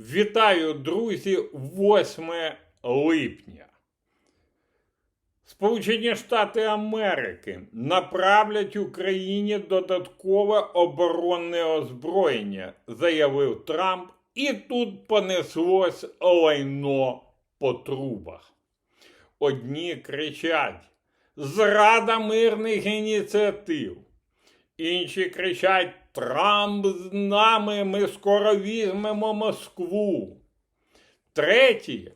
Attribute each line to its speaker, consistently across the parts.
Speaker 1: Вітаю, друзі, 8 липня. Сполучені Штати Америки направлять Україні додаткове оборонне озброєння, заявив Трамп, і тут понеслось лайно по трубах. Одні кричать: зрада мирних ініціатив. Інші кричать: Трамп з нами, ми скоро візьмемо Москву. Треті,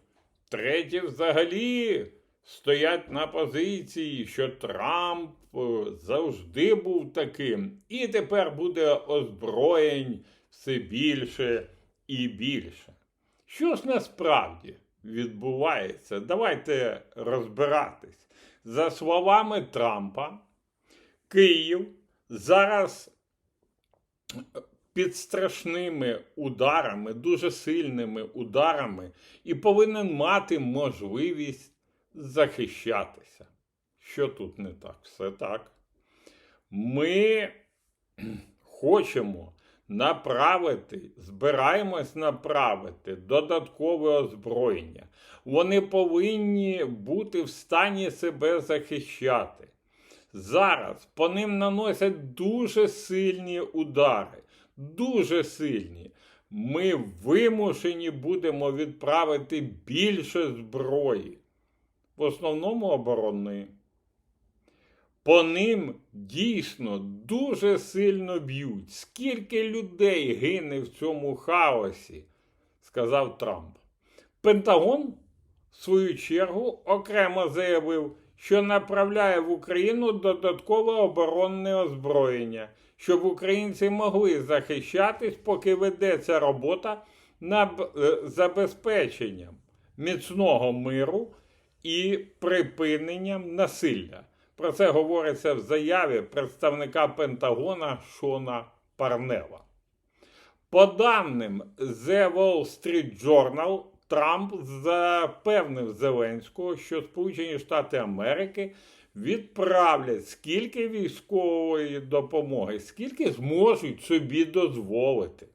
Speaker 1: треті взагалі стоять на позиції, що Трамп е, завжди був таким, і тепер буде озброєнь все більше і більше. Що ж насправді відбувається? Давайте розбиратись. За словами Трампа, Київ зараз під страшними ударами, дуже сильними ударами, і повинен мати можливість захищатися. Що тут не так? Все так. Ми хочемо направити, збираємось направити додаткове озброєння. Вони повинні бути в стані себе захищати. Зараз по ним наносять дуже сильні удари. Дуже сильні. Ми вимушені будемо відправити більше зброї. В основному оборонної. По ним дійсно дуже сильно б'ють. Скільки людей гине в цьому хаосі, сказав Трамп. Пентагон, в свою чергу, окремо заявив, що направляє в Україну додаткове оборонне озброєння, щоб українці могли захищатись, поки ведеться робота над е, забезпеченням міцного миру і припиненням насилля. Про це говориться в заяві представника Пентагона Шона Парнела. По даним The Wall Street Journal, Трамп запевнив Зеленського, що Сполучені Штати Америки відправлять скільки військової допомоги, скільки зможуть собі дозволити.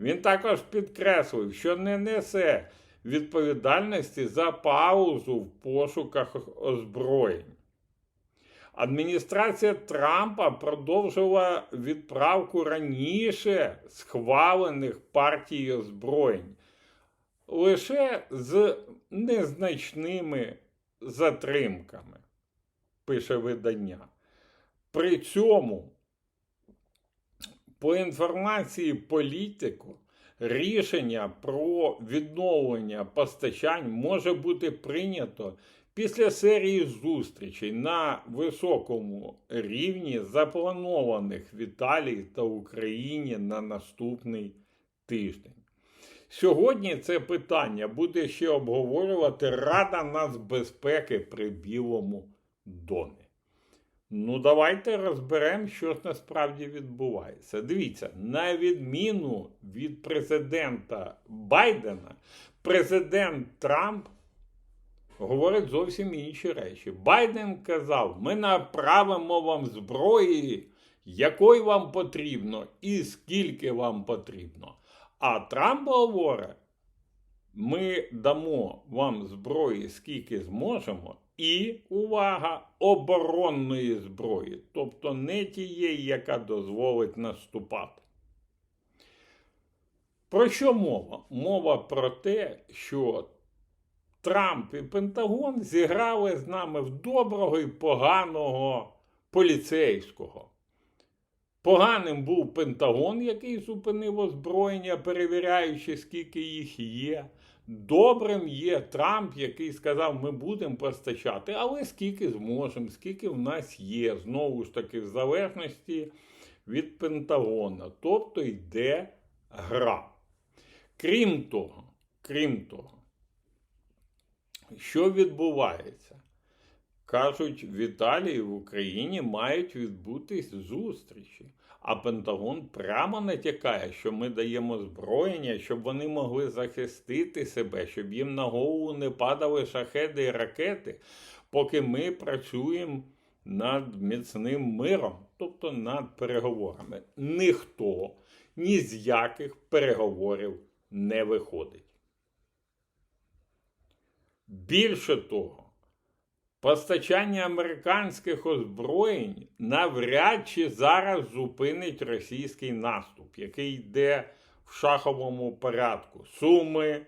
Speaker 1: Він також підкреслив, що не несе відповідальності за паузу в пошуках озброєнь. Адміністрація Трампа продовжила відправку раніше схвалених партій озброєнь лише з незначними затримками, пише видання. При цьому, по інформації політику, рішення про відновлення постачань може бути прийнято після серії зустрічей на високому рівні, запланованих в Італії та Україні на наступний тиждень. Сьогодні це питання буде ще обговорювати Рада нацбезпеки при Білому домі. Ну, давайте розберемо, що ж насправді відбувається. Дивіться, на відміну від президента Байдена, президент Трамп говорить зовсім інші речі. Байден казав: ми направимо вам зброї, якої вам потрібно, і скільки вам потрібно. А Трамп говорить, ми дамо вам зброї, скільки зможемо, і, увага, оборонної зброї, тобто не тієї, яка дозволить наступати. Про що мова? Мова про те, що Трамп і Пентагон зіграли з нами в доброго і поганого поліцейського. Поганим був Пентагон, який зупинив озброєння, перевіряючи, скільки їх є. Добрим є Трамп, який сказав, ми будемо постачати, але скільки зможемо, скільки в нас є, знову ж таки, в залежності від Пентагона. Тобто йде гра. Крім того, крім того, що відбувається? Кажуть, в Італії, в Україні мають відбутись зустрічі. А Пентагон прямо натякає, що ми даємо зброєння, щоб вони могли захистити себе, щоб їм на голову не падали шахеди і ракети, поки ми працюємо над міцним миром, тобто над переговорами. Ніхто ні з яких переговорів не виходить. Більше того, постачання американських озброєнь навряд чи зараз зупинить російський наступ, який йде в шаховому порядку. Суми,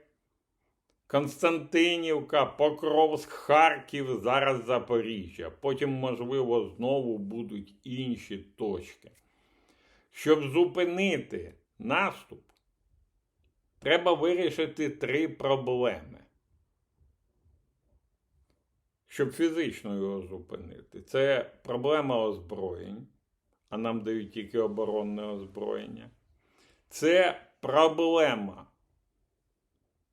Speaker 1: Константинівка, Покровськ, Харків, зараз Запоріжжя. Потім, можливо, знову будуть інші точки. Щоб зупинити наступ, треба вирішити три проблеми. Щоб фізично його зупинити. Це проблема озброєнь, а нам дають тільки оборонне озброєння. Це проблема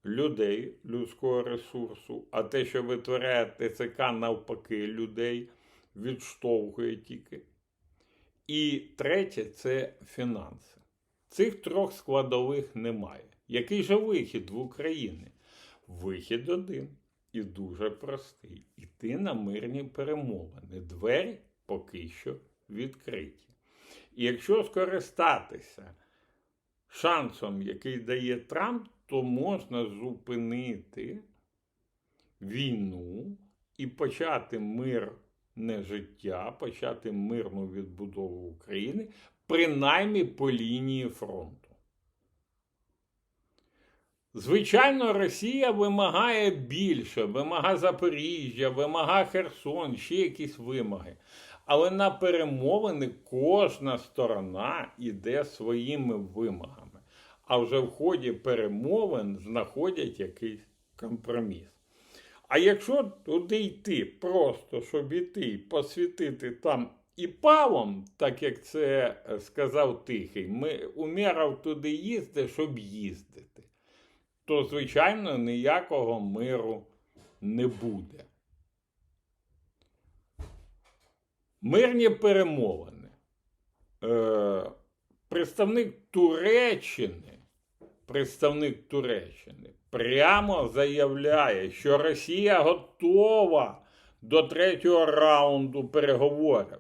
Speaker 1: людей, людського ресурсу, а те, що витворяє ТЦК навпаки людей, відштовхує тільки. І третє це фінанси. Цих трьох складових немає. Який же вихід в Україні? Вихід один і дуже простий. Іти на мирні перемовини. Двері поки що відкриті. І якщо скористатися шансом, який дає Трамп, то можна зупинити війну і почати мирне життя, почати мирну відбудову України, принаймні по лінії фронту. Звичайно, Росія вимагає більше, вимагає Запоріжжя, вимагає Херсон, ще якісь вимоги. Але на перемовини кожна сторона йде своїми вимогами. А вже в ході перемовин знаходять якийсь компроміс. А якщо туди йти, просто щоб іти посвітити там і палом, так як це сказав Тихий, ми умірав туди їздити, щоб їздити, то, звичайно, ніякого миру не буде. Мирні перемовини. Е, представник Туреччини, представник Туреччини прямо заявляє, що Росія готова до третього раунду переговорів.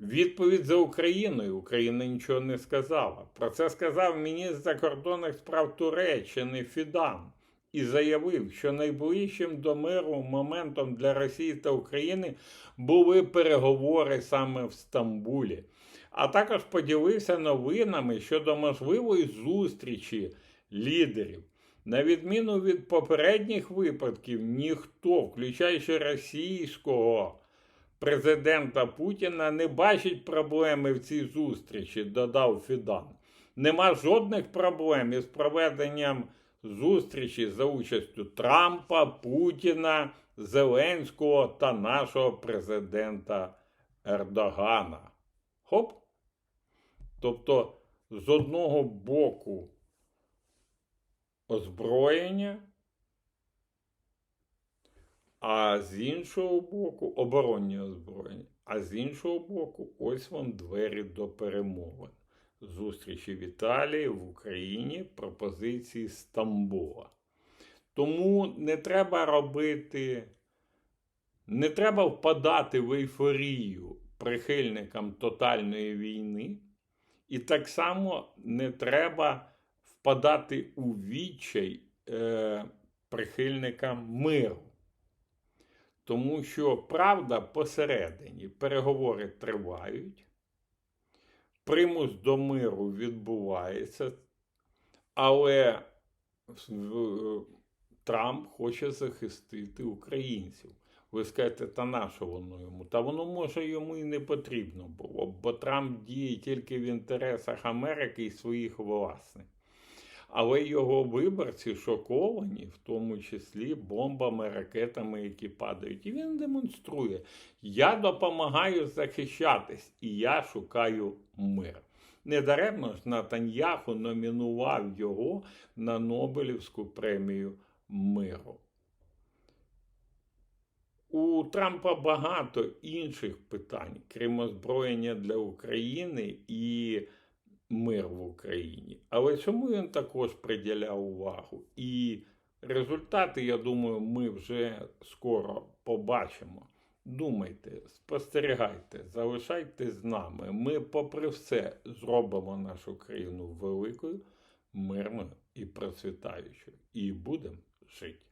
Speaker 1: Відповідь за Україною Україна нічого не сказала. Про це сказав міністр закордонних справ Туреччини Фідан і заявив, що найближчим до миру моментом для Росії та України були переговори саме в Стамбулі. А також поділився новинами щодо можливої зустрічі лідерів. На відміну від попередніх випадків, ніхто, включаючи російського президента Путіна, не бачить проблеми в цій зустрічі, додав Фідан. Нема жодних проблем із проведенням зустрічі за участю Трампа, Путіна, Зеленського та нашого президента Ердогана. Хоп. Тобто, з одного боку озброєння, а з іншого боку оборонні озброєння, а з іншого боку, ось вам двері до перемовин. Зустрічі в Італії, в Україні, пропозиції Стамбула. Тому не треба робити, не треба впадати в ейфорію прихильникам тотальної війни, і так само не треба впадати у відчай е, прихильникам миру. Тому що правда посередині переговори тривають, примус до миру відбувається, але Трамп хоче захистити українців. Ви скажете, та на воно йому? Та воно може йому і не потрібно було, бо Трамп діє тільки в інтересах Америки і своїх власних. Але його виборці шоковані, в тому числі бомбами, ракетами, які падають. І він демонструє: я допомагаю захищатись, і я шукаю мир. Недаремно ж Натаньяху номінував його на Нобелівську премію миру. У Трампа багато інших питань, крім озброєння для України і мир в Україні. Але чому він також приділяв увагу? І результати, я думаю, ми вже скоро побачимо. Думайте, спостерігайте, залишайтесь з нами. Ми, попри все, зробимо нашу країну великою, мирною і процвітаючою. І будемо жити.